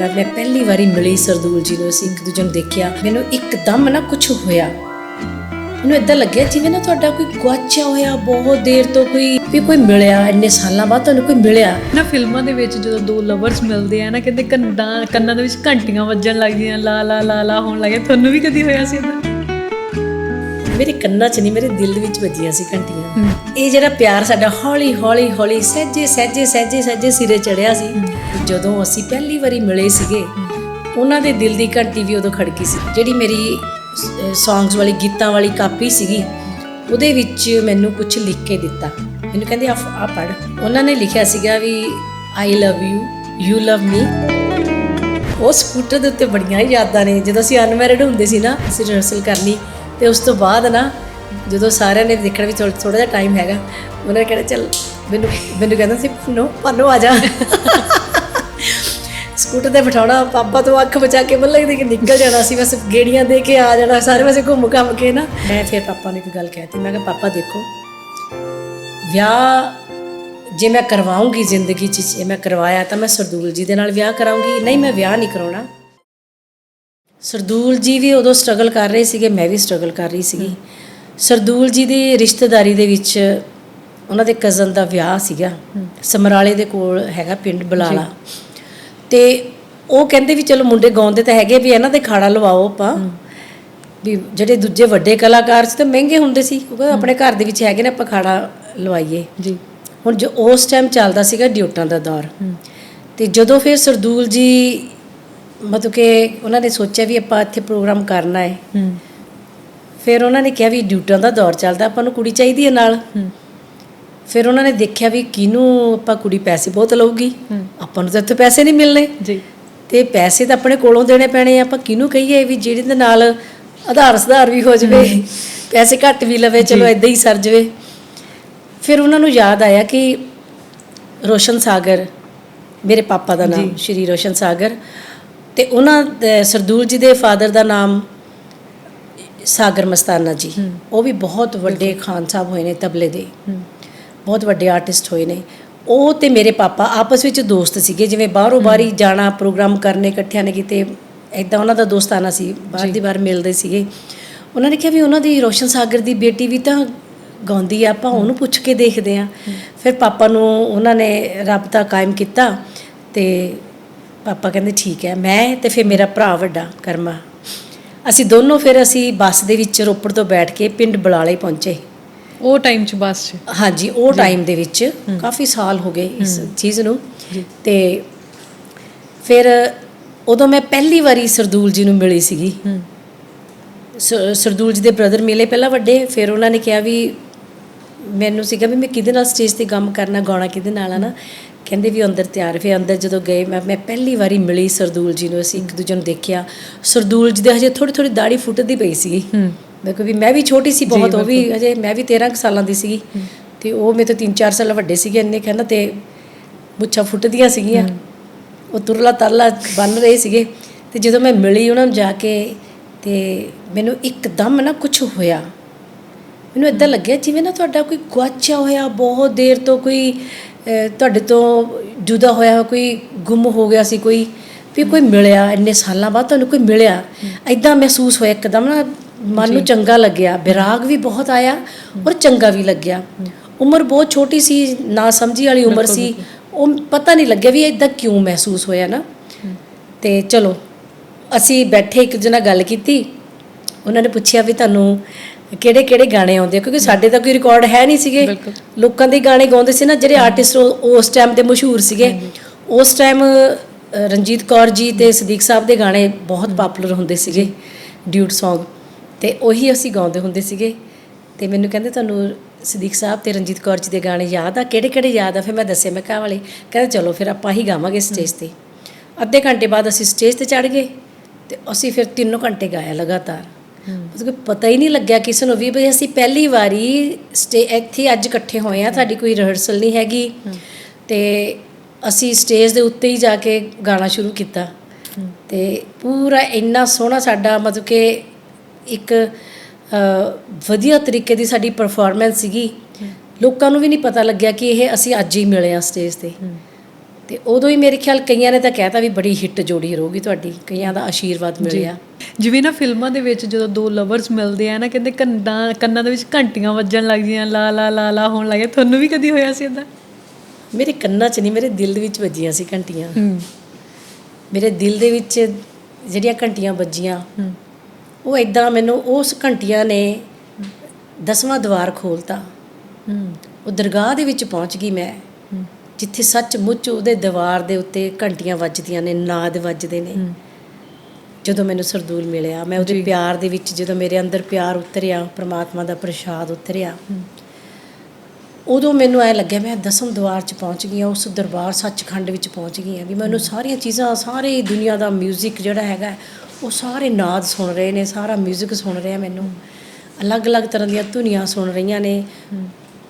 ਮੈਂ ਮੈਂ ਪਹਿਲੀ ਵਾਰੀ ਮਿਲੀ ਸਰਦੂਲ ਜੀ ਨੂੰ, ਅਸੀਂ ਇੱਕ ਦੂਜੇ ਨੂੰ ਦੇਖਿਆ। ਮੈਨੂੰ ਇੱਕਦਮ ਨਾ ਕੁਝ ਹੋਇਆ। ਮੈਨੂੰ ਇਦਾਂ ਲੱਗਿਆ ਜਿਵੇਂ ਨਾ ਤੁਹਾਡਾ ਕੋਈ ਗੁਆਚਿਆ ਹੋਇਆ, ਬਹੁਤ ਦੇਰ ਤੋਂ ਕੋਈ, ਵੀ ਕੋਈ ਮਿਲਿਆ, ਇੰਨੇ ਸਾਲਾਂ ਬਾਅਦ ਤੁਹਾਨੂੰ ਕੋਈ ਮਿਲਿਆ। ਨਾ ਫਿਲਮਾਂ ਦੇ ਵਿੱਚ ਜਦੋਂ ਦੋ ਲਵਰਸ ਮਿਲਦੇ ਆ ਨਾ, ਕਹਿੰਦੇ ਕੰਨਾਂ ਕੰਨਾਂ ਦੇ ਵਿੱਚ ਘੰਟੀਆਂ ਵੱਜਣ ਲੱਗਦੀਆਂ ਲਾ ਲਾ ਲਾ ਲਾ, ਹੋਣ ਲੱਗਿਆ। ਤੁਹਾਨੂੰ ਵੀ ਕਦੀ ਹੋਇਆ ਸੀ ਇਦਾਂ ਮੇਰੇ ਕੰਨਾਂ 'ਚ ਨਹੀਂ ਮੇਰੇ ਦਿਲ ਦੇ ਵਿੱਚ ਵੱਜੀਆਂ ਸੀ ਘੰਟੀਆਂ। ਇਹ ਜਿਹੜਾ ਪਿਆਰ ਸਾਡਾ ਹੌਲੀ ਹੌਲੀ ਹੌਲੀ ਸਹਿਜੇ ਸਹਿਜੇ ਸਹਿਜੇ ਸਹਿਜੇ ਸਿਰੇ ਚੜਿਆ ਸੀ। ਜਦੋਂ ਅਸੀਂ ਪਹਿਲੀ ਵਾਰੀ ਮਿਲੇ ਸੀਗੇ ਉਹਨਾਂ ਦੇ ਦਿਲ ਦੀ ਘੰਟੀ ਵੀ ਉਦੋਂ ਖੜਕੀ ਸੀ। ਜਿਹੜੀ ਮੇਰੀ ਸੌਂਗਸ ਵਾਲੀ ਗੀਤਾਂ ਵਾਲੀ ਕਾਪੀ ਸੀਗੀ ਉਹਦੇ ਵਿੱਚ ਮੈਨੂੰ ਕੁਝ ਲਿਖ ਕੇ ਦਿੱਤਾ। ਮੈਨੂੰ ਕਹਿੰਦੇ ਆ ਆ ਪੜ ਉਹਨਾਂ ਨੇ ਲਿਖਿਆ ਸੀਗਾ ਵੀ I love you you love me ਉਹ ਸਕੂਟਰ ਦੇ ਉੱਤੇ ਬੜੀਆਂ ਯਾਦਾਂ ਨੇ। ਜਦੋਂ ਅਸੀਂ ਅਨਮੈਰਿਡ ਹੁੰਦੇ ਸੀ ਨਾ ਅਸੀਂ ਰਿਹਰਸਲ ਕਰਨੀ ਤੇ ਉਸ ਤੋਂ ਬਾਅਦ ਨਾ ਜਦੋਂ ਸਾਰਿਆਂ ਨੇ ਦੇਖਣਾ ਵੀ ਥੋੜਾ ਥੋੜਾ ਜਿਹਾ ਟਾਈਮ ਹੈਗਾ, ਉਹਨਾਂ ਨੇ ਕਹਿਣਾ ਚੱਲ ਮੈਨੂੰ ਮੈਨੂੰ ਕਹਿੰਦਾ ਸੀ ਪੰਨੋ ਪੰਨੋ ਆ ਜਾ। ਸਕੂਟਰ ਤੇ ਬਿਠਾਉਣਾ, ਪਾਪਾ ਤੋਂ ਅੱਖ ਬਚਾ ਕੇ ਮੱਲੇ ਦੇ ਕੇ ਨਿਕਲ ਜਾਣਾ ਸੀ, ਬਸ ਗੇੜੀਆਂ ਦੇ ਕੇ ਆ ਜਾਣਾ, ਸਾਰੇ ਪਾਸੇ ਘੁੰਮ ਘੰਮ ਕੇ ਨਾ। ਮੈਂ ਫਿਰ ਪਾਪਾ ਨੂੰ ਇੱਕ ਗੱਲ ਕਹਿਤੀ, ਮੈਂ ਕਿਹਾ, ਪਾਪਾ, ਦੇਖੋ, ਵਿਆਹ ਜੇ ਮੈਂ ਕਰਵਾਉਂਗੀ ਜ਼ਿੰਦਗੀ 'ਚ, ਜੇ ਮੈਂ ਕਰਵਾਇਆ ਤਾਂ ਮੈਂ ਸਰਦੂਲ ਜੀ ਦੇ ਨਾਲ ਵਿਆਹ ਕਰਾਉਂਗੀ, ਨਹੀਂ, ਮੈਂ ਵਿਆਹ ਨਹੀਂ ਕਰਾਉਣਾ। ਸਰਦੂਲ ਜੀ ਵੀ ਉਦੋਂ ਸਟਰਗਲ ਕਰ ਰਹੇ ਸੀਗੇ ਮੈਂ ਵੀ ਸਟਰਗਲ ਕਰ ਰਹੀ ਸੀਗੀ। ਸਰਦੂਲ ਜੀ ਦੀ ਰਿਸ਼ਤੇਦਾਰੀ ਦੇ ਵਿੱਚ ਉਹਨਾਂ ਦੇ ਕਜ਼ਨ ਦਾ ਵਿਆਹ ਸੀਗਾ। ਸਮਰਾਲੇ ਦੇ ਕੋਲ ਹੈਗਾ ਪਿੰਡ ਬਲਾਲਾ। ਤੇ ਉਹ ਕਹਿੰਦੇ ਵੀ ਚਲੋ ਮੁੰਡੇ ਗਾਉਂਦੇ ਤਾਂ ਹੈਗੇ ਵੀ ਇਹਨਾਂ ਦੇ ਖਾੜਾ ਲਵਾਓ ਆਪਾਂ। ਵੀ ਜਿਹੜੇ ਦੂਜੇ ਵੱਡੇ ਕਲਾਕਾਰ ਸੀ ਤਾਂ ਮਹਿੰਗੇ ਹੁੰਦੇ ਸੀ ਉਹ ਕਹਿੰਦੇ ਆਪਣੇ ਘਰ ਦੇ ਵਿੱਚ ਹੈਗੇ ਨੇ ਆਪਾਂ ਖਾੜਾ ਲਵਾਈਏ। ਜੀ। ਹੁਣ ਜੋ ਉਸ ਟਾਈਮ ਚੱਲਦਾ ਸੀਗਾ ਡਿਊਟਾਂ ਦਾ ਦੌਰ। ਤੇ ਜਦੋਂ ਫਿਰ ਸਰਦੂਲ ਜੀ ਮਤਲਬ ਕਿ ਉਹਨਾਂ ਨੇ ਸੋਚਿਆ ਵੀ ਆਪਾਂ ਇੱਥੇ ਪ੍ਰੋਗਰਾਮ ਕਰਨਾ ਹੈ। ਹੂੰ। ਫਿਰ ਉਹਨਾਂ ਨੇ ਕਿਹਾ ਵੀ ਡਿਊਟਾਂ ਦਾ ਦੌਰ ਚੱਲਦਾ ਆਪਾਂ ਨੂੰ ਕੁੜੀ ਚਾਹੀਦੀ ਹੈ ਨਾਲ। ਹੂੰ। ਫਿਰ ਉਹਨਾਂ ਨੇ ਦੇਖਿਆ ਵੀ ਕਿਹਨੂੰ ਆਪਾਂ ਕੁੜੀ ਪੈਸੇ ਬਹੁਤ ਲਊਗੀ। ਹੂੰ। ਆਪਾਂ ਨੂੰ ਤਾਂ ਇੱਥੇ ਪੈਸੇ ਨਹੀਂ ਮਿਲਣੇ। ਜੀ। ਤੇ ਪੈਸੇ ਤਾਂ ਆਪਣੇ ਕੋਲੋਂ ਦੇਣੇ ਪੈਣੇ ਆ ਆਪਾਂ ਕਿਹਨੂੰ ਕਹੀਏ ਵੀ ਜਿਹੜੀ ਦੇ ਨਾਲ ਆਧਾਰ ਸੁਧਾਰ ਵੀ ਹੋ ਜਵੇ ਪੈਸੇ ਘੱਟ ਵੀ ਲਵੇ ਚਲੋ ਇਦਾਂ ਹੀ ਸਰ ਜਵੇ। ਫਿਰ ਉਹਨਾਂ ਨੂੰ ਯਾਦ ਆਇਆ ਕਿ ਰੋਸ਼ਨ ਸਾਗਰ ਮੇਰੇ ਪਾਪਾ ਦਾ ਨਾਮ ਸ਼੍ਰੀ ਰੋਸ਼ਨ ਸਾਗਰ ਤੇ ਉਹਨਾਂ ਸਰਦੂਲ ਜੀ ਦੇ ਫਾਦਰ ਦਾ ਨਾਮ ਸਾਗਰ ਮਸਤਾਨਾ ਜੀ। ਉਹ ਵੀ ਬਹੁਤ ਵੱਡੇ ਖਾਨ ਸਾਹਿਬ ਹੋਏ ਨੇ ਤਬਲੇ ਦੇ। ਬਹੁਤ ਵੱਡੇ ਆਰਟਿਸਟ ਹੋਏ ਨੇ। ਉਹ ਤੇ ਮੇਰੇ ਪਾਪਾ ਆਪਸ ਵਿੱਚ ਦੋਸਤ ਸੀਗੇ ਜਿਵੇਂ ਬਾਹਰੋਂ ਬਾਹਰੀ ਜਾਣਾ ਪ੍ਰੋਗਰਾਮ ਕਰਨੇ ਇਕੱਠਿਆਂ ਨੇ ਕਿਤੇ ਐਦਾਂ ਉਹਨਾਂ ਦਾ ਦੋਸਤਾਨਾ ਸੀ ਬਾਹਰ ਦੀ ਬਾਹਰ ਮਿਲਦੇ ਸੀਗੇ। ਉਹਨਾਂ ਨੇ ਕਿਹਾ ਵੀ ਉਹਨਾਂ ਦੀ ਰੋਸ਼ਨ ਸਾਗਰ ਦੀ ਬੇਟੀ ਵੀ ਤਾਂ ਗਾਉਂਦੀ ਆ ਆਪਾਂ ਉਹਨੂੰ ਪੁੱਛ ਕੇ ਦੇਖਦੇ ਆ। ਫਿਰ ਪਾਪਾ ਨੂੰ ਉਹਨਾਂ ਨੇ ਰਾਬਤਾ ਕਾਇਮ ਕੀਤਾ ਤੇ ਪਾਪਾ ਕਹਿੰਦੇ ਠੀਕ ਹੈ ਮੈਂ ਤੇ ਫਿਰ ਮੇਰਾ ਭਰਾ ਵੱਡਾ ਕਰਮਾ। ਅਸੀਂ ਦੋਨੋਂ ਫਿਰ ਅਸੀਂ ਬੱਸ ਦੇ ਵਿੱਚ ਰੋਪੜ ਤੋਂ ਬੈਠ ਕੇ ਪਿੰਡ ਬਲਾਲੇ ਪਹੁੰਚੇ। ਉਹ ਟਾਈਮ ਚ ਬੱਸ ਚ? ਹਾਂਜੀ ਉਹ ਟਾਈਮ ਦੇ ਵਿੱਚ ਕਾਫੀ ਸਾਲ ਹੋ ਗਏ ਇਸ ਚੀਜ਼ ਨੂੰ। ਤੇ ਫਿਰ ਉਦੋਂ ਮੈਂ ਪਹਿਲੀ ਵਾਰੀ ਸਰਦੂਲ ਜੀ ਨੂੰ ਮਿਲੀ ਸੀਗੀ। ਸਰਦੂਲ ਜੀ ਦੇ ਬ੍ਰਦਰ ਮਿਲੇ ਪਹਿਲਾਂ ਵੱਡੇ ਫਿਰ ਉਹਨਾਂ ਨੇ ਕਿਹਾ ਵੀ ਮੈਨੂੰ ਸੀਗਾ ਵੀ ਮੈਂ ਕਿਹਦੇ ਨਾਲ ਸਟੇਜ ਤੇ ਕੰਮ ਕਰਨਾ ਗਾਉਣਾ ਕਿਹਦੇ ਨਾਲ ਆ ਨਾ। ਕਹਿੰਦੇ ਵੀ ਅੰਦਰ ਤਿਆਰ ਫਿਰ ਅੰਦਰ ਜਦੋਂ ਗਏ ਮੈਂ ਮੈਂ ਪਹਿਲੀ ਵਾਰੀ ਮਿਲੀ ਸਰਦੂਲ ਜੀ ਨੂੰ ਅਸੀਂ ਇੱਕ ਦੂਜੇ ਨੂੰ ਦੇਖਿਆ। ਸਰਦੂਲ ਜੀ ਦੇ ਹਜੇ ਥੋੜੀ ਥੋੜੀ ਦਾੜੀ ਫੁੱਟਦੀ ਪਈ ਹੂੰ। ਮੈਂ ਕਿਹਾ ਵੀ ਮੈਂ ਵੀ ਛੋਟੀ ਸੀ ਬਹੁਤ ਉਹ ਵੀ ਅਜੇ ਮੈਂ ਵੀ 13 ਕੁ ਸਾਲਾਂ ਦੀ ਸੀਗੀ। ਤੇ ਉਹ ਮੇਰੇ ਤੋਂ 3-4 ਸਾਲ ਵੱਡੇ ਸੀਗੇ ਇੰਨੇ ਕਹਿੰਦਾ ਤੇ ਮੁੱਛਾਂ ਫੁੱਟਦੀਆਂ ਸੀਗੀਆਂ। ਉਹ ਤੁਰਲਾ ਤਰਲਾ ਬਣ ਰਹੇ ਸੀਗੇ। ਤੇ ਜਦੋਂ ਮੈਂ ਮਿਲੀ ਉਹਨਾਂ ਨੂੰ ਜਾ ਕੇ ਤੇ ਮੈਨੂੰ ਇੱਕਦਮ ਨਾ ਕੁਝ ਹੋਇਆ। ਮੈਨੂੰ ਇਦਾਂ ਲੱਗਿਆ ਜਿਵੇਂ ਨਾ ਤੁਹਾਡਾ ਕੋਈ ਗੁਆਚਿਆ ਹੋਇਆ ਬਹੁਤ ਦੇਰ ਤੋਂ ਕੋਈ ਤੁਹਾਡੇ ਤੋਂ ਜੁਦਾ ਹੋਇਆ ਹੋਇਆ ਕੋਈ ਗੁੰਮ ਹੋ ਗਿਆ ਸੀ ਕੋਈ ਵੀ ਕੋਈ ਮਿਲਿਆ ਇੰਨੇ ਸਾਲਾਂ ਬਾਅਦ ਤੁਹਾਨੂੰ ਕੋਈ ਮਿਲਿਆ? ਐਦਾਂ ਮਹਿਸੂਸ ਹੋਇਆ ਇੱਕਦਮ ਨਾ ਮਨ ਨੂੰ ਚੰਗਾ ਲੱਗਿਆ ਵਿਰਾਗ ਵੀ ਬਹੁਤ ਆਇਆ ਔਰ ਚੰਗਾ ਵੀ ਲੱਗਿਆ। ਉਮਰ ਬਹੁਤ ਛੋਟੀ ਸੀ ਨਾ ਸਮਝੀ ਵਾਲੀ ਉਮਰ ਸੀ। ਉਹ ਪਤਾ ਨਹੀਂ ਲੱਗਿਆ ਵੀ ਇਦਾਂ ਕਿਉਂ ਮਹਿਸੂਸ ਹੋਇਆ ਨਾ। ਤੇ ਚਲੋ ਅਸੀਂ ਬੈਠੇ ਇੱਕ ਜਣਾ ਗੱਲ ਕੀਤੀ। ਉਹਨਾਂ ਨੇ ਪੁੱਛਿਆ ਵੀ ਤੁਹਾਨੂੰ ਕਿਹੜੇ ਕਿਹੜੇ ਗਾਣੇ ਆਉਂਦੇ ਆ? ਕਿਉਂਕਿ ਸਾਡੇ ਤਾਂ ਕੋਈ ਰਿਕਾਰਡ ਹੈ ਨਹੀਂ ਸੀਗੇ। ਲੋਕਾਂ ਦੇ ਗਾਣੇ ਗਾਉਂਦੇ ਸੀ ਨਾ ਜਿਹੜੇ ਆਰਟਿਸਟ ਉਸ ਟਾਈਮ ਦੇ ਮਸ਼ਹੂਰ ਸੀਗੇ। ਉਸ ਟਾਈਮ ਰਣਜੀਤ ਕੌਰ ਜੀ ਤੇ ਸਦੀਕ ਸਾਹਿਬ ਦੇ ਗਾਣੇ ਬਹੁਤ ਪਪੂਲਰ ਹੁੰਦੇ ਸੀਗੇ ਡਿਊਟ Song ਤੇ ਉਹੀ ਅਸੀਂ ਗਾਉਂਦੇ ਹੁੰਦੇ ਸੀਗੇ। ਤੇ ਮੈਨੂੰ ਕਹਿੰਦੇ ਤੁਹਾਨੂੰ ਸਦੀਕ ਸਾਹਿਬ ਤੇ ਰਣਜੀਤ ਕੌਰ ਜੀ ਦੇ ਗਾਣੇ ਯਾਦ ਆ? ਕਿਹੜੇ ਕਿਹੜੇ ਯਾਦ ਆ? ਫਿਰ ਮੈਂ ਦੱਸਿਆ ਮੈਂ ਕਹਾਂ ਵਾਲੇ। ਕਹਿੰਦੇ ਚਲੋ ਫਿਰ ਆਪਾਂ ਹੀ ਗਾਵਾਂਗੇ ਸਟੇਜ ਤੇ। ਅੱਧੇ ਘੰਟੇ ਬਾਅਦ ਅਸੀਂ ਸਟੇਜ ਤੇ ਚੜ ਗਏ ਤੇ ਅਸੀਂ ਫਿਰ ਤਿੰਨੋਂ ਘੰਟੇ ਗਾਇਆ ਲਗਾਤਾਰ। ਮਤਲਬ ਕਿ ਪਤਾ ਹੀ ਨਹੀਂ ਲੱਗਿਆ ਕਿਸੇ ਨੂੰ ਵੀ ਬਈ ਅਸੀਂ ਪਹਿਲੀ ਵਾਰੀ ਸਟੇ ਇੱਥੇ ਅੱਜ ਇਕੱਠੇ ਹੋਏ ਆ ਸਾਡੀ ਕੋਈ ਰਿਹਰਸਲ ਨਹੀਂ ਹੈਗੀ। ਤੇ ਅਸੀਂ ਸਟੇਜ ਦੇ ਉੱਤੇ ਹੀ ਜਾ ਕੇ ਗਾਣਾ ਸ਼ੁਰੂ ਕੀਤਾ। ਤੇ ਪੂਰਾ ਇੰਨਾ ਸੋਹਣਾ ਸਾਡਾ ਮਤਲਬ ਕਿ ਇੱਕ ਵਧੀਆ ਤਰੀਕੇ ਦੀ ਸਾਡੀ ਪਰਫਾਰਮੈਂਸ ਸੀਗੀ। ਲੋਕਾਂ ਨੂੰ ਵੀ ਨਹੀਂ ਪਤਾ ਲੱਗਿਆ ਕਿ ਇਹ ਅਸੀਂ ਅੱਜ ਹੀ ਮਿਲੇ ਆ ਸਟੇਜ ਤੇ। ਤੇ ਉਦੋਂ ਹੀ ਮੇਰੇ ਖਿਆਲ ਕਈਆਂ ਨੇ ਤਾਂ ਕਹਿਤਾ ਵੀ ਬੜੀ ਹਿੱਟ ਜੋੜੀ ਰਹੂਗੀ ਤੁਹਾਡੀ ਕਈਆਂ ਦਾ ਆਸ਼ੀਰਵਾਦ ਮਿਲਿਆ। ਜਿਵੇਂ ਨਾ ਫਿਲਮਾਂ ਦੇ ਵਿੱਚ ਜਦੋਂ ਦੋ ਲਵਰਸ ਮਿਲਦੇ ਆ ਨਾ ਕਹਿੰਦੇ ਕੰਨਾਂ ਕੰਨਾਂ ਦੇ ਵਿੱਚ ਘੰਟੀਆਂ ਵੱਜਣ ਲੱਗਦੀਆਂ ਲਾ ਲਾ ਲਾ ਲਾ ਹੋਣ ਲੱਗੇ ਤੁਹਾਨੂੰ ਵੀ ਕਦੀ ਹੋਇਆ ਸੀ ਇਦਾਂ ਮੇਰੇ ਕੰਨਾਂ 'ਚ ਨਹੀਂ ਮੇਰੇ ਦਿਲ ਦੇ ਵਿੱਚ ਵੱਜੀਆਂ ਸੀ ਘੰਟੀਆਂ। ਮੇਰੇ ਦਿਲ ਦੇ ਵਿੱਚ ਜਿਹੜੀਆਂ ਘੰਟੀਆਂ ਵੱਜੀਆਂ ਉਹ ਇਦਾਂ ਮੈਨੂੰ ਉਸ ਘੰਟੀਆਂ ਨੇ ਦਸਵਾਂ ਦਵਾਰ ਖੋਲਤਾ। ਉਹ ਦਰਗਾਹ ਦੇ ਵਿੱਚ ਪਹੁੰਚ ਗਈ ਮੈਂ। ਜਿੱਥੇ ਸੱਚਮੁੱਚ ਉਹਦੇ ਦੀਵਾਰ ਦੇ ਉੱਤੇ ਘੰਟੀਆਂ ਵੱਜਦੀਆਂ ਨੇ ਨਾਦ ਵੱਜਦੇ ਨੇ ਹੂੰ ਜਦੋਂ ਮੈਨੂੰ ਸਰਦੂਲ ਮਿਲਿਆ ਮੈਂ ਉਹਦੇ ਜੀ। ਪਿਆਰ ਦੇ ਵਿੱਚ ਜਦੋਂ ਮੇਰੇ ਅੰਦਰ ਪਿਆਰ ਉਤਰਿਆ ਪ੍ਰਮਾਤਮਾ ਦਾ ਪ੍ਰਸ਼ਾਦ ਉਤਰਿਆ ਉਦੋਂ ਮੈਨੂੰ ਐ ਲੱਗਿਆ ਮੈਂ ਦਸਮ ਦਵਾਰ 'ਚ ਪਹੁੰਚ ਗਈ ਹਾਂ ਉਸ ਦਰਬਾਰ ਸੱਚਖੰਡ ਵਿੱਚ ਪਹੁੰਚ ਗਈ ਹਾਂ ਵੀ ਮੈਨੂੰ ਸਾਰੀਆਂ ਚੀਜ਼ਾਂ ਸਾਰੇ ਦੁਨੀਆ ਦਾ 뮤직 ਜਿਹੜਾ ਹੈਗਾ ਉਹ ਸਾਰੇ ਨਾਦ ਸੁਣ ਰਹੇ ਨੇ ਸਾਰਾ 뮤직 ਸੁਣ ਰਿਹਾ ਮੈਨੂੰ ਅਲੱਗ-ਅਲੱਗ ਤਰ੍ਹਾਂ ਦੀਆਂ ਧੁਨੀਆਂ ਸੁਣ ਰਹੀਆਂ ਨੇ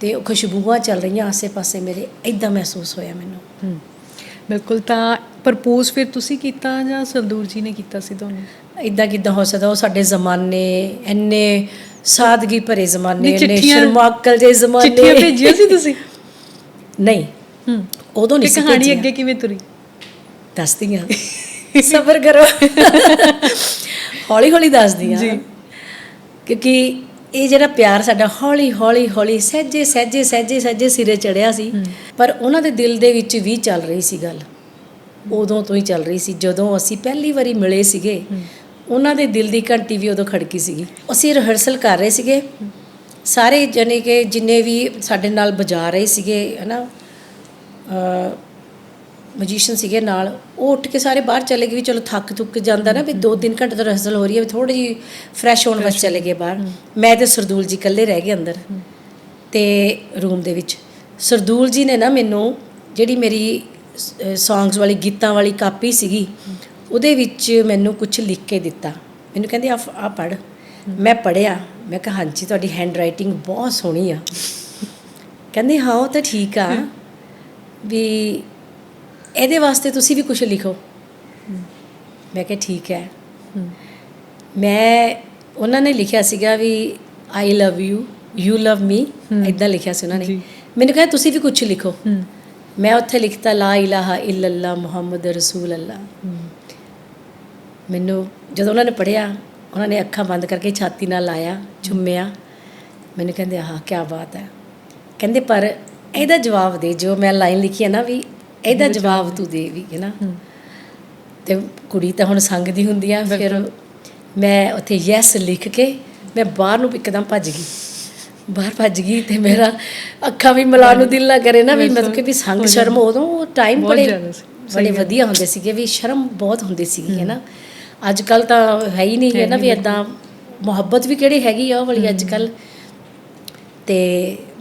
ਤੇ ਉਹ ਖੁਸ਼ਬੂਆਂ ਚੱਲ ਰਹੀਆਂ ਆਸੇ-ਪਾਸੇ ਮੇਰੇ ਇਦਾਂ ਮਹਿਸੂਸ ਹੋਇਆ ਮੈਨੂੰ। ਬਿਲਕੁਲ ਤਾਂ ਪ੍ਰਪੋਜ਼ ਫਿਰ ਤੁਸੀਂ ਕੀਤਾ ਜਾਂ ਸਰਦੂਰ ਜੀ ਨੇ ਕੀਤਾ ਸੀ ਤੁਹਾਨੂੰ ਇਦਾਂ ਕਿਦਾਂ ਹੋ ਸਕਦਾ ਉਹ ਸਾਡੇ ਜ਼ਮਾਨੇ ਇੰਨੇ ਸਾਦਗੀ ਭਰੇ ਜ਼ਮਾਨੇ ਚਿੱਠੀਆਂ- ਸ਼ਰਮਾਕਲ ਦੇ ਜ਼ਮਾਨੇ। ਚਿੱਠੀਆਂ ਭੇਜੀਆਂ ਸੀ ਤੁਸੀਂ? ਨਹੀਂ ਹੂੰ ਉਦੋਂ ਨਹੀਂ ਸੀ ਕਹਾਣੀ। ਅੱਗੇ ਕਿਵੇਂ ਤੁਰੀ? ਦੱਸਦੀ ਸਬਰ ਕਰੋ। ਹੌਲੀ ਹੌਲੀ ਦੱਸਦੀ ਹਾਂ ਜੀ। ਕਿਉਂਕਿ ਇਹ ਜਿਹੜਾ ਪਿਆਰ ਸਾਡਾ ਹੌਲੀ ਹੌਲੀ ਹੌਲੀ ਸਹਿਜੇ ਸਹਿਜੇ ਸਹਿਜੇ ਸਹਿਜੇ ਸਿਰੇ ਚੜਿਆ ਸੀ ਪਰ ਉਹਨਾਂ ਦੇ ਦਿਲ ਦੇ ਵਿੱਚ ਵੀ ਚੱਲ ਰਹੀ ਸੀ ਗੱਲ। ਉਦੋਂ ਤੋਂ ਹੀ ਚੱਲ ਰਹੀ ਸੀ। ਜਦੋਂ ਅਸੀਂ ਪਹਿਲੀ ਵਾਰੀ ਮਿਲੇ ਸੀਗੇ ਉਹਨਾਂ ਦੇ ਦਿਲ ਦੀ ਘੰਟੀ ਵੀ ਉਦੋਂ ਖੜਕੀ ਸੀਗੀ। ਅਸੀਂ ਰਿਹਰਸਲ ਕਰ ਰਹੇ ਸੀਗੇ। ਸਾਰੇ ਜਣੇ ਕਿ ਜਿੰਨੇ ਵੀ ਸਾਡੇ ਨਾਲ ਵਜਾ ਰਹੇ ਸੀਗੇ ਹਨਾ ਮਜੀਸ਼ੀਅਨ ਸੀਗੇ ਨਾਲ, ਉਹ ਉੱਠ ਕੇ ਸਾਰੇ ਬਾਹਰ ਚਲੇ ਗਏ ਵੀ ਚਲੋ ਥੱਕ ਥੁੱਕ ਜਾਂਦਾ ਨਾ ਵੀ 2-3 ਘੰਟੇ ਤੋਂ ਰਿਹਰਸਲ ਹੋ ਰਹੀ ਹੈ, ਵੀ ਥੋੜੀ ਜੀ ਫਰੈਸ਼ ਹੋਣ ਵਾਸਤੇ ਚਲੇ ਗਏ ਬਾਹਰ। ਮੈਂ ਤੇ ਸਰਦੂਲ ਜੀ ਇਕੱਲੇ ਰਹਿ ਗਏ ਅੰਦਰ ਤੇ ਰੂਮ ਦੇ ਵਿੱਚ। ਸਰਦੂਲ ਜੀ ਨੇ ਨਾ ਮੈਨੂੰ ਜਿਹੜੀ ਮੇਰੀ ਸੌਂਗਸ ਵਾਲੀ, ਗੀਤਾਂ ਵਾਲੀ ਕਾਪੀ ਸੀਗੀ, ਉਹਦੇ ਵਿੱਚ ਮੈਨੂੰ ਕੁਝ ਲਿਖ ਕੇ ਦਿੱਤਾ। ਮੈਨੂੰ ਕਹਿੰਦੇ ਆ ਆ ਪੜ ਮੈਂ ਪੜਿਆ ਮੈਂ ਕਿਹਾ, ਹਾਂਜੀ, ਤੁਹਾਡੀ ਹੈਂਡ ਰਾਈਟਿੰਗ ਬਹੁਤ ਸੋਹਣੀ ਆ। ਕਹਿੰਦੇ, ਹਾਂ, ਉਹ ਤਾਂ ਠੀਕ ਆ। ਵੀ ਇਹਦੇ ਵਾਸਤੇ ਤੁਸੀਂ ਵੀ ਕੁਝ ਲਿਖੋ। ਮੈਂ ਕਿਹਾ ਠੀਕ ਹੈ। ਮੈਂ ਉਹਨਾਂ ਨੇ ਲਿਖਿਆ ਸੀਗਾ ਵੀ I love you you love me ਇਦਾਂ ਲਿਖਿਆ ਸੀ ਉਹਨਾਂ ਨੇ। ਮੈਨੂੰ ਕਿਹਾ ਤੁਸੀਂ ਵੀ ਕੁਝ ਲਿਖੋ। ਮੈਂ ਉੱਥੇ ਲਿਖਤਾ ਲਾ ਇਲਾਹਾ ਇਲੱਲਾ ਮੁਹੰਮਦ ਰਸੂਲ ਅੱਲਾ ਮੈਨੂੰ ਜਦੋਂ ਉਹਨਾਂ ਨੇ ਪੜਿਆ ਉਹਨਾਂ ਨੇ ਅੱਖਾਂ ਬੰਦ ਕਰਕੇ ਛਾਤੀ ਨਾਲ ਲਾਇਆ ਚੁੰਮਿਆ ਮੈਨੂੰ ਕਹਿੰਦੇ ਆਹ ਕੀ ਬਾਤ ਹੈ। ਕਹਿੰਦੇ ਪਰ ਇਹਦਾ ਜਵਾਬ ਦੇ ਜੋ ਮੈਂ ਲਾਈਨ ਲਿਖੀ ਹੈ ਨਾ ਵੀ ਇਹਦਾ ਜਵਾਬ ਤੂੰ ਦੇ ਵੀ ਹੈ ਨਾ? ਤੇ ਕੁੜੀ ਤਾਂ ਹੁਣ ਸੰਗਦੀ ਹੁੰਦੀ ਆ ਫਿਰ ਮੈਂ ਉੱਥੇ ਯੈਸ ਲਿਖ ਕੇ ਮੈਂ ਬਾਹਰ ਨੂੰ ਇੱਕਦਮ ਭੱਜ ਗਈ। ਬਾਹਰ ਭੱਜ ਗਈ ਤੇ ਮੇਰਾ ਅੱਖਾਂ ਵੀ ਮਿਲਾਉਣ ਨੂੰ ਦਿਲ ਨਾ ਕਰੇ ਨਾ ਵੀ ਮਤਲਬ ਕਿ ਵੀ ਸੰਗ ਸ਼ਰਮ ਉਦੋਂ ਟਾਈਮ ਬੜੇ ਬੜੇ ਵਧੀਆ ਹੁੰਦੇ ਸੀਗੇ ਵੀ ਸ਼ਰਮ ਬਹੁਤ ਹੁੰਦੀ ਸੀਗੀ ਹੈ ਨਾ? ਅੱਜ ਕੱਲ ਤਾਂ ਹੈ ਹੀ ਨਹੀਂ ਹੈ ਨਾ ਵੀ ਇਦਾਂ ਮੁਹੱਬਤ ਵੀ ਕਿਹੜੀ ਹੈਗੀ ਆ ਉਹ ਵਾਲੀ ਅੱਜ ਕੱਲ ਤੇ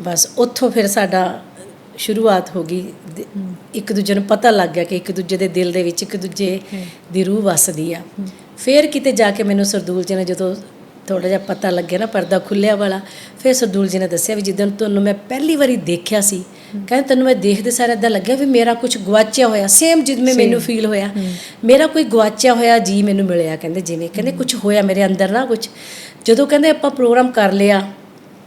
ਬਸ ਉੱਥੋਂ ਫਿਰ ਸਾਡਾ ਸ਼ੁਰੂਆਤ ਹੋ ਗਈ। ਦ- ਇੱਕ ਦੂਜੇ ਨੂੰ ਪਤਾ ਲੱਗ ਗਿਆ ਕਿ ਇੱਕ ਦੂਜੇ ਦੇ ਦਿਲ ਦੇ ਵਿੱਚ ਇੱਕ ਦੂਜੇ ਦੀ ਰੂਹ ਵਸਦੀ ਆ। ਫਿਰ ਕਿਤੇ ਜਾ ਕੇ ਮੈਨੂੰ ਸਰਦੂਲ ਜੀ ਨੇ ਜਦੋਂ ਥੋੜਾ ਜਿਹਾ ਪਤਾ ਲੱਗਿਆ ਨਾ ਪਰਦਾ ਖੁੱਲਿਆ ਵਾਲਾ ਫਿਰ ਸਰਦੂਲ ਜੀ ਨੇ ਦੱਸਿਆ ਵੀ ਜਿੱਦਣ ਤੁਹਾਨੂੰ ਮੈਂ ਪਹਿਲੀ ਵਾਰੀ ਦੇਖਿਆ ਸੀ ਕਹਿੰਦੇ ਤੈਨੂੰ ਮੈਂ ਦੇਖਦੇ ਸਾਰ ਇਦਾਂ ਲੱਗਿਆ ਵੀ ਮੇਰਾ ਕੁਝ ਗਵਾਚਿਆ ਹੋਇਆ ਸੇਮ ਜਿਵੇਂ ਮੈਨੂੰ ਫੀਲ ਹੋਇਆ। ਮੇਰਾ ਕੋਈ ਗਵਾਚਿਆ ਹੋਇਆ ਜੀ ਮੈਨੂੰ ਮਿਲਿਆ ਕਹਿੰਦੇ ਜਿਵੇਂ ਕਹਿੰਦੇ ਕੁਝ ਹੋਇਆ ਮੇਰੇ ਅੰਦਰ ਨਾ ਕੁਝ ਜਦੋਂ ਕਹਿੰਦੇ ਆਪਾਂ ਪ੍ਰੋਗਰਾਮ ਕਰ ਲਿਆ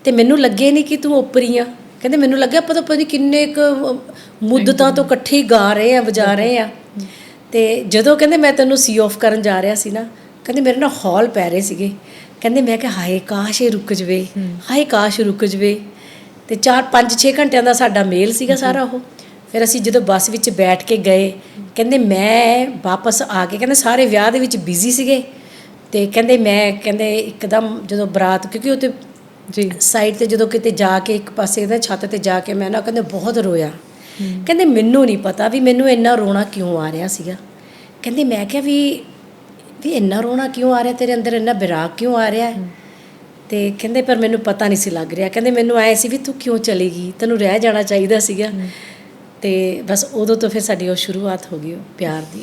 ਤੇ ਮੈਨੂੰ ਲੱਗੇ ਨਹੀਂ ਕਿ ਤੂੰ ਓਪਰੀ ਆ। ਕਹਿੰਦੇ ਮੈਨੂੰ ਲੱਗਿਆ ਪਤਾ ਪਤਾ ਨਹੀਂ ਕਿੰਨੇ ਕੁ ਮੁੱਦਤਾਂ ਤੋਂ ਇਕੱਠੇ ਗਾ ਰਹੇ ਆ ਵਜਾ ਰਹੇ ਆ। ਤੇ ਜਦੋਂ ਕਹਿੰਦੇ ਮੈਂ ਤੈਨੂੰ ਸੀ ਆਫ ਕਰਨ ਜਾ ਰਿਹਾ ਸੀ ਨਾ ਕਹਿੰਦੇ ਮੇਰੇ ਨਾਲ ਹੌਲ ਪੈ ਰਹੇ ਸੀਗੇ। ਕਹਿੰਦੇ ਮੈਂ ਕਿਹਾ ਹਾਏ ਕਾਸ਼ ਇਹ ਰੁਕ ਜਵੇ ਹਾਏ ਕਾਸ਼ ਰੁਕ ਜਵੇ। ਤੇ 4 5 6 ਘੰਟਿਆਂ ਦਾ ਸਾਡਾ ਮੇਲ ਸੀਗਾ ਸਾਰਾ ਉਹ। ਫਿਰ ਅਸੀਂ ਜਦੋਂ ਬੱਸ ਵਿੱਚ ਬੈਠ ਕੇ ਗਏ ਕਹਿੰਦੇ ਮੈਂ ਵਾਪਸ ਆ ਕੇ ਕਹਿੰਦੇ ਸਾਰੇ ਵਿਆਹ ਦੇ ਵਿੱਚ ਬਿਜ਼ੀ ਸੀਗੇ। ਤੇ ਕਹਿੰਦੇ ਮੈਂ ਕਹਿੰਦੇ ਇੱਕਦਮ ਜਦੋਂ ਬਰਾਤ ਕਿਉਂਕਿ ਉਹ ਤੇ ਜੀ। ਸਾਈਡ ਤੇ ਜਦੋਂ ਕਿਤੇ ਜਾ ਕੇ ਇੱਕ ਪਾਸੇ ਦੇ ਛੱਤ ਤੇ ਜਾ ਕੇ ਮੈਂ ਨਾ ਕਹਿੰਦੇ ਬਹੁਤ ਰੋਇਆ। ਕਹਿੰਦੇ ਮੈਨੂੰ ਨਹੀਂ ਪਤਾ ਵੀ ਮੈਨੂੰ ਇੰਨਾ ਰੋਣਾ ਕਿਉਂ ਆ ਰਿਹਾ ਸੀਗਾ। ਕਹਿੰਦੇ ਮੈਂ ਕਿਹਾ ਵੀ ਵੀ ਇੰਨਾ ਰੋਣਾ ਕਿਉਂ ਆ ਰਿਹਾ ਤੇਰੇ ਅੰਦਰ ਇੰਨਾ ਵਿਰਾਗ ਕਿਉਂ ਆ ਰਿਹਾ? ਹੈ। ਤੇ ਕਹਿੰਦੇ ਪਰ ਮੈਨੂੰ ਪਤਾ ਨਹੀਂ ਸੀ ਲੱਗ ਰਿਹਾ। ਕਹਿੰਦੇ ਮੈਨੂੰ ਐ ਸੀ ਵੀ ਤੂੰ ਕਿਉਂ ਚਲੀ ਗਈ? ਤੈਨੂੰ ਰਹਿ ਜਾਣਾ ਚਾਹੀਦਾ ਸੀਗਾ। ਤੇ ਬਸ ਉਦੋਂ ਤੋਂ ਫਿਰ ਸਾਡੀ ਉਹ ਸ਼ੁਰੂਆਤ ਹੋ ਗਈ ਉਹ ਪਿਆਰ ਦੀ।